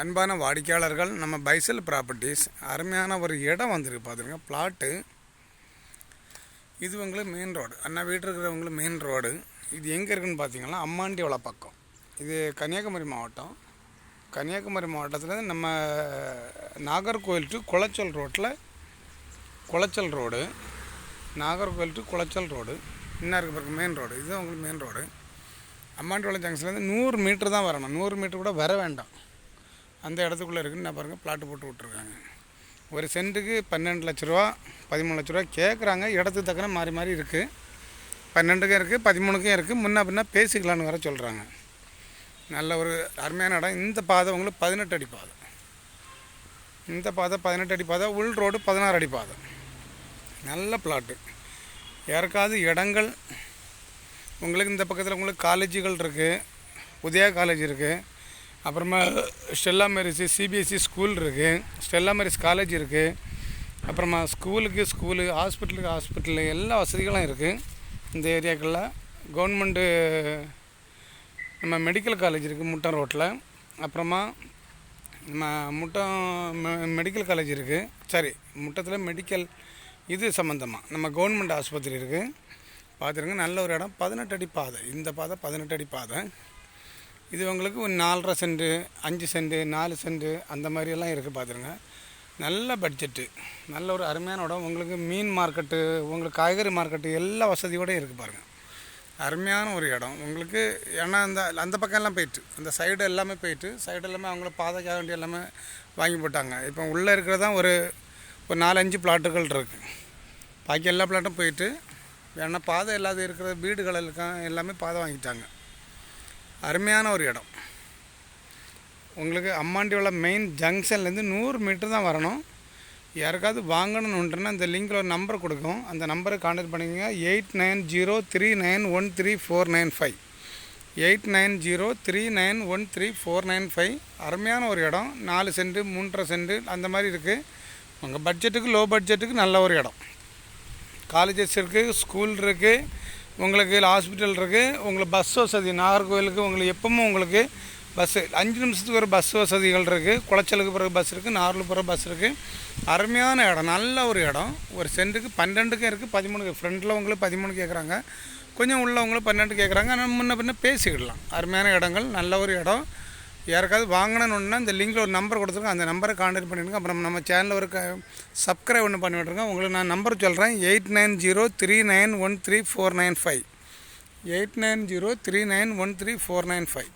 அன்பான வாடிக்கையாளர்கள் நம்ம பைசல் ப்ராப்பர்ட்டிஸ் அருமையான ஒரு இடம் வந்திருக்கு பார்த்துருங்க பிளாட்டு இது உங்களுக்கு மெயின் ரோடு அண்ணா வீட்டு இருக்கிறவங்களும் மெயின் ரோடு இது எங்கே இருக்குதுன்னு பார்த்தீங்கன்னா அம்மாண்டி வள பக்கம். இது கன்னியாகுமரி மாவட்டம். கன்னியாகுமரி மாவட்டத்தில் நம்ம நாகர்கோவில் டு குளச்சல் ரோட்டில் Colachel road Nagercoil to Colachel road இன்னும் இருக்கு பாருங்க மெயின் ரோடு இதுதான் உங்களுக்கு மெயின் ரோடு அம்மாண்டிவளம் ஜங்ஷன்லேருந்து நூறு மீட்ரு தான் வரணும். நூறு மீட்ரு கூட வர வேண்டாம். அந்த இடத்துக்குள்ளே இருக்குன்னு நான் பாருங்கள் பிளாட்டு போட்டு விட்ருக்காங்க ஒரு சென்ட்டுக்கு பன்னெண்டு லட்ச ரூபா பதிமூணு லட்ச ரூபா கேட்குறாங்க இடத்துக்கு தக்கன மாறி மாறி இருக்குது பன்னெண்டுக்கும் இருக்குது பதிமூணுக்கும் இருக்குது முன்ன பின்ன பேசிக்கலான்னு வர சொல்கிறாங்க நல்ல ஒரு அருமையான இடம். இந்த பாதை உங்களுக்கு பதினெட்டு அடி பாதை. இந்த பாதை பதினெட்டு அடி பாதை உள் ரோடு பதினாறு அடி பாதை. நல்ல பிளாட்டு யாருக்காவது இடங்கள் உங்களுக்கு இந்த பக்கத்தில் உங்களுக்கு காலேஜுகள் இருக்குது உதயா காலேஜ் இருக்குது அப்புறமா ஸ்டெல்லா மேரிஸ் சிபிஎஸ்சி ஸ்கூல் இருக்குது ஸ்டெல்லா மேரிஸ் காலேஜ் இருக்குது அப்புறமா ஸ்கூலுக்கு ஸ்கூலு ஹாஸ்பிட்டலுக்கு ஹாஸ்பிட்டலு எல்லா வசதிகளும் இருக்குது இந்த ஏரியாக்களில் கவர்மெண்ட்டு நம்ம மெடிக்கல் காலேஜ் இருக்குது முட்டம் ரோட்டில் அப்புறமா நம்ம முட்டம் மெ- மெடிக்கல் காலேஜ் இருக்குது சரி முட்டத்தில் மெடிக்கல் இது சம்மந்தமாக நம்ம கவர்மெண்ட் ஆஸ்பத்திரி இருக்குது பார்த்துருங்க நல்ல ஒரு இடம். பதினெட்டு அடி பாதை. இந்த பாதை பதினெட்டு அடி பாதை. இது உங்களுக்கு ஒரு நாலரை சென்ட்டு அஞ்சு சென்ட்டு நாலு சென்ட்டு அந்த மாதிரியெல்லாம் இருக்குது பார்த்துருங்க. நல்ல பட்ஜெட்டு நல்ல ஒரு அருமையான இடம் உங்களுக்கு மீன் மார்க்கெட்டு உங்களுக்கு காய்கறி மார்க்கெட்டு எல்லா வசதியோடு இருக்குது பாருங்கள் அருமையான ஒரு இடம். உங்களுக்கு ஏன்னா அந்த அந்த பக்கம் எல்லாம் போயிட்டு அந்த சைடு எல்லாமே போயிட்டு சைடு எல்லாமே அவங்கள பாதைக்காக வேண்டிய எல்லாமே வாங்கி போட்டாங்க. இப்போ உள்ளே இருக்கிறதான் ஒரு ஒரு நாலஞ்சு பிளாட்டுகள் இருக்குது பாக்கி எல்லா பிளாட்டும் போயிட்டு ஏன்னா பாதை இல்லாத இருக்கிற வீடுகள் எல்லாம் எல்லாமே பாதை வாங்கிட்டாங்க. அருமையான ஒரு இடம். உங்களுக்கு அம்மாண்டியோட மெயின் ஜங்ஷன்லேருந்து நூறு மீட்டர் தான் வரணும். யாருக்காவது வாங்கணுன்னுட்டுனா அந்த லிங்கில் ஒரு நம்பர் கொடுக்கும். அந்த நம்பரை கான்டாக்ட் பண்ணிக்கங்க. Eight nine zero three nine one three four nine five eight nine zero three nine one three four nine five அருமையான ஒரு இடம். நாலு சென்ட்டு மூன்றரை சென்ட்டு அந்த மாதிரி இருக்குது உங்கள் பட்ஜெட்டுக்கு லோ பட்ஜெட்டுக்கு நல்ல ஒரு இடம். காலேஜஸ் இருக்குது ஸ்கூல் இருக்குது உங்களுக்கு ஹாஸ்பிட்டல் இருக்குது உங்களுக்கு பஸ் வசதி நாகர்கோவிலுக்கு உங்களுக்கு எப்பவும் உங்களுக்கு பஸ்ஸு அஞ்சு நிமிஷத்துக்கு ஒரு பஸ் வசதிகள் இருக்குது குளச்சலுக்கு பிறகு பஸ் இருக்குது நார்லு பிறகு பஸ் இருக்குது அருமையான இடம் நல்ல ஒரு இடம். ஒரு சென்ட்டுக்கு பன்னெண்டுக்கும் இருக்குது பதிமூணுக்கு ஃப்ரெண்டில் உங்களுக்கு பதிமூணு கேட்குறாங்க கொஞ்சம் உள்ளவங்களும் பன்னெண்டு கேட்குறாங்க ஆனால் முன்ன பின்ன பேசிக்கிடலாம். அருமையான இடங்கள் நல்ல ஒரு இடம். யாருக்காவது வாங்கணுன்னா இந்த லிங்கில் ஒரு நம்பர் கொடுத்துருக்கோம் அந்த நம்பரை கான்டாக்ட் பண்ணிடுங்க. அப்புறம் நம்ம சேனலில் ஒரு க சப்ஸ்கிரைப் ஒன்று பண்ணி விட்ருக்கோம் உங்களுக்கு நான் நம்பர் சொல்கிறேன் eight nine zero three nine one three four nine five eight nine zero three nine one three four nine five